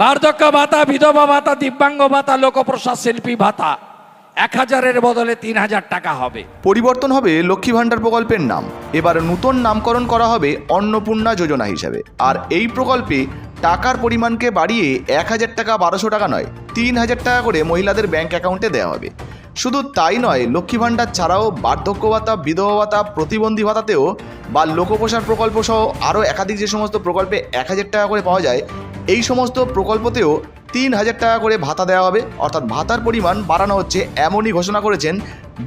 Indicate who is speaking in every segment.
Speaker 1: বার্ধক্য ভাতা, বিধবা ভাতা, দিব্যাঙ্গ ভাতা, লোকপ্রসাদ শিল্পী ভাতা। এক হাজারের বদলে তিন হাজার টাকা হবে।
Speaker 2: পরিবর্তন হবে লক্ষ্মী ভাণ্ডার প্রকল্পের নাম। এবার নতুন নামকরণ করা হবে অন্নপূর্ণা যোজনা হিসাবে। আর এই প্রকল্পে টাকার পরিমাণকে বাড়িয়ে এক হাজার টাকা বারোশো টাকা নয়, তিন হাজার টাকা করে মহিলাদের ব্যাংক অ্যাকাউন্টে দেওয়া হবে। শুধু তাই নয়, লক্ষ্মী ভাণ্ডার ছাড়াও বার্ধক্য ভাতা, বিধবা ভাতা, প্রতিবন্ধী ভাতাতেও বা লোকপ্রসার প্রকল্প সহ আরও একাধিক যে সমস্ত প্রকল্পে এক হাজার টাকা করে পাওয়া যায় এই সমস্ত প্রকল্পতেও তিন হাজার টাকা করে ভাতা দেওয়া হবে। অর্থাৎ ভাতার পরিমাণ বাড়ানো হচ্ছে এমনই ঘোষণা করেছেন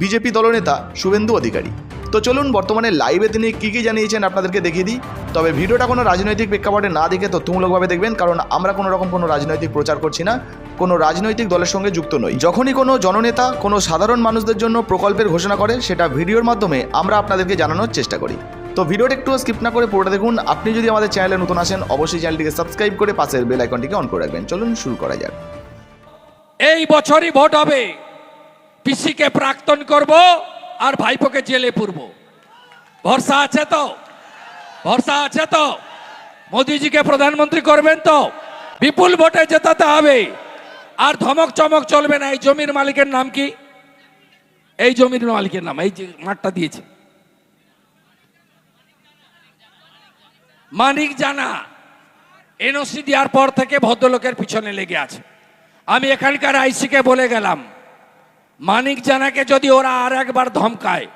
Speaker 2: বিজেপি দলনেতা শুভেন্দু অধিকারী। তো চলুন বর্তমানে লাইভে তিনি কী কী জানিয়েছেন আপনাদেরকে দেখিয়ে দিই। তবে ভিডিওটা কোনো রাজনৈতিক প্রেক্ষাপটে না দেখে তথ্যমূলকভাবে দেখবেন, কারণ আমরা কোনো রকম কোনো রাজনৈতিক প্রচার করছি না, কোনো রাজনৈতিক দলের সঙ্গে যুক্ত নই। যখনই কোনো জননেতা, কোনো সাধারণ মানুষদের জন্য প্রকল্পের ঘোষণা করে, সেটা ভিডিওর মাধ্যমে আমরা আপনাদেরকে জানানোর চেষ্টা করি। তো ভিডিওটা একটু স্কিপ না করে পুরোটা দেখুন। আপনি যদি আমাদের চ্যানেলে নতুন আসেন, অবশ্যই চ্যানেলটিকে সাবস্ক্রাইব করে পাশের বেল আইকনটিকে অন করে রাখবেন। চলুন শুরু করা যাক।
Speaker 1: এই বছরই ভোট হবে। পিসিকে প্রাক্তন করব আর ভাইপোকে জেলে পুরব। ভরসা আছে তো? ভরসা আছে তো? মোদিজিকে প্রধানমন্ত্রী করবেন তো? বিপুল ভোটে জেতাতে হবে। আর ধমক চমক চলবে না। এই জমির মালিকের নাম কি? এই জমির মালিকের নাম, এই যে মাঠটা দিয়েছে। মানিক জানা এনওসি দেওয়ার পর থেকে ভদ্রলোকের পিছনে লেগে আছে। আমি এখানকার আইসিকে বলে গেলাম, মানিক জানাকে যদি ওরা আর একবার ধমকায়,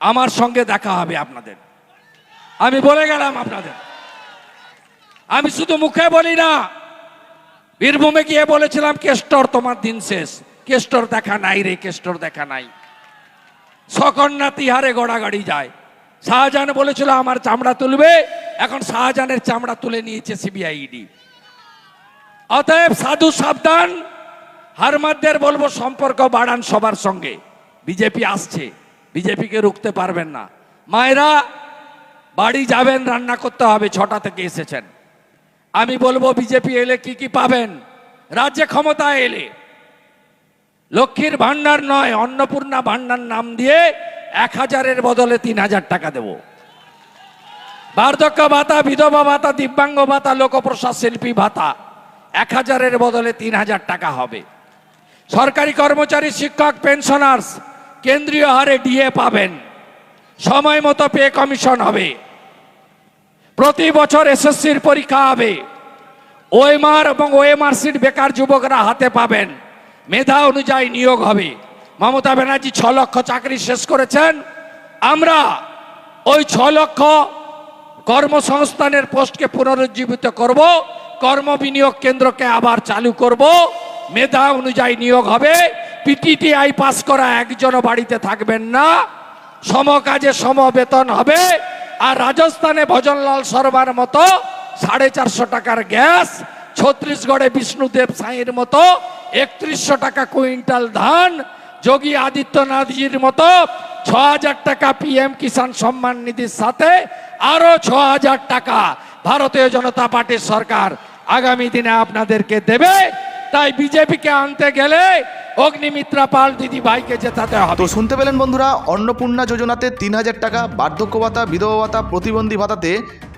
Speaker 1: আমার সঙ্গে দেখা হবে আপনাদের। আমি বলে গেলাম আপনাদের। আমি শুধু মুখে বলি না, বীরভূমে গিয়ে বলেছিলাম, কেষ্টর তোমার দিন শেষ। কেষ্টর দেখা নাই রে, কেষ্টর দেখা নাই। সকন্যা তিহারে গড়াগাড়ি যায়। শাহজাহান বলেছিল, আমার চামড়া তুলবে এখন শাহজাহানের চামড়া তুলে নিয়েছে সিবিআইডি অতএব সাধু সাবধান, হারমাদদের বলব সম্পর্ক বাড়ান সবার সঙ্গে। বিজেপি আসছে, বিজেপিকে রুখতে পারবেন না। মায়েরা, বাড়ি যাবেন, রান্না করতে হবে, ছটা থেকে এসেছেন। আমি বলব বিজেপি এলে কি কি পাবেন? রাজ্যে ক্ষমতায় এলে। লক্ষ্মীর ভান্ডার নয়, অন্নপূর্ণা ভান্ডার নাম দিয়ে এক হাজারের বদলে তিন হাজার টাকা দেব। বার্ধক্য ভাতা, বিধবা ভাতা, দিব্যাঙ্গ ভাতা, লোকপ্রসাদ, শিল্পী ভাতা, এক হাজারের বদলে তিন হাজার টাকা হবে। সরকারি কর্মচারী, শিক্ষক, পেনশনার্স, কেন্দ্রীয় হারে ডিএ পাবেন। সময় মতো পে কমিশন হবে। প্রতি বছর এসএসসির পরীক্ষা হবে। ওএমআর এবং ওএমআর সিট বেকার যুবকরা হাতে পাবেন। মেধা অনুযায়ী নিয়োগ হবে। মমতা ব্যানার্জি ছ লক্ষ চাকরি শেষ করেছেন। আমরা ওই ছ লক্ষ কর্মসংস্থানের পোস্টকে পুনরুজ্জীবিত করব কর্ম বিনিয়োগ কেন্দ্রকে আবার চালু করব। মেধা অনুযায়ী নিয়োগ হবে। পিটিটিআই পাস করা একজনও বাড়িতে থাকবেন না। সমকাজে সম বেতন হবে। আর রাজস্থানে ভজনলাল শর্মার মতো সাড়ে চারশো টাকার গ্যাস ছত্রিশগড়ে বিষ্ণুদেব সাঁইয়ের মতো একত্রিশশো টাকা কুইন্টাল ধান, যোগী আদিত্যনাথজির মতো ছ হাজার টাকা পিএম কিষাণ সম্মান নিধির সাথে আরও ছ হাজার টাকা ভারতীয় জনতা পার্টির সরকার আগামী দিনে আপনাদেরকে দেবে। তাই বিজেপিকে আনতে গেলে অগ্নিমিত্রা পাল দিদি ভাইকে জেতাতে হবে।
Speaker 2: তো শুনতে পেলেন বন্ধুরা, অন্নপূর্ণা যোজনাতে তিন হাজার টাকা, বার্ধক্য ভাতা, বিধবা ভাতা, প্রতিবন্ধী ভাতাতে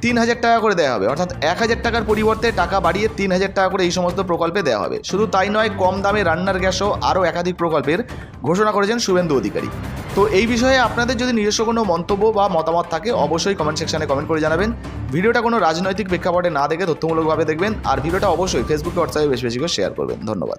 Speaker 2: তিন হাজার টাকা করে দেওয়া হবে। অর্থাৎ এক হাজার টাকার পরিবর্তে টাকা বাড়িয়ে তিন হাজার টাকা করে এই সমস্ত প্রকল্পে দেওয়া হবে। শুধু তাই নয়, কম দামে রান্নার গ্যাসও আরও একাধিক প্রকল্পের ঘোষণা করেছেন শুভেন্দু অধিকারী। তো এই বিষয়ে আপনাদের যদি নিজস্ব কোনো মন্তব্য বা মতামত থাকে, অবশ্যই কমেন্ট সেকশানে কমেন্ট করে জানাবেন। ভিডিওটা কোনো রাজনৈতিক প্রেক্ষাপটে না দেখে তথ্যমূলকভাবে দেখবেন, আর ভিডিওটা অবশ্যই ফেসবুকে হোয়াটসঅ্যাপে বেশি বেশি করে শেয়ার করবেন। ধন্যবাদ।